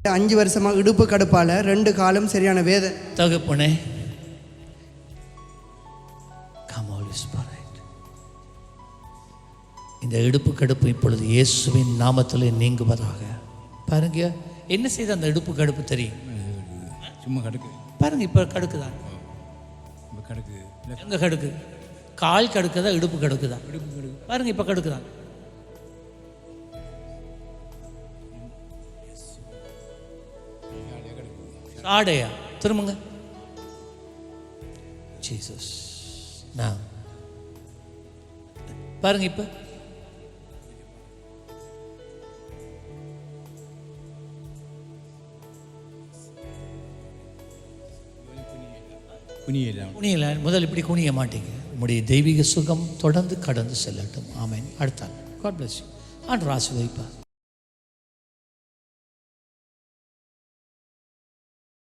அஞ்சு வருஷமா இடுப்பு கடுப்பால ரெண்டு காலும் சரியான வேதனை தகப்பனே. இந்த இடுப்பு கடுப்பு இப்பொழுது இயேசுவின் நாமத்தில் நீங்குவதாக. பாருங்க என்ன செய்த அந்த இடுப்பு கடுப்பு தெரியும்? சும்மா கிடக்கு. பாருங்க இப்போ கடுக்குதான் இப்போ கிடக்கு. எங்க கடுக்கு? கால் கடுக்குதா இடுப்பு கடுக்குதா? பாருங்க இப்போ கடுக்குதான் ஆடையா? திரும்புங்க. ஜீசஸ் நான் பாருங்க இப்போ. குனியெல்லாம் குனியல. முதல் இப்படி குனிய மாட்டீங்க. உங்களுடைய தெய்வீக சுகம் தொடர்ந்து கடந்து செல்லட்டும். ஆமென். அடுத்தாள். காட் பிளஸ் யூ ஆண்டு ஆசீர்வதிப்பா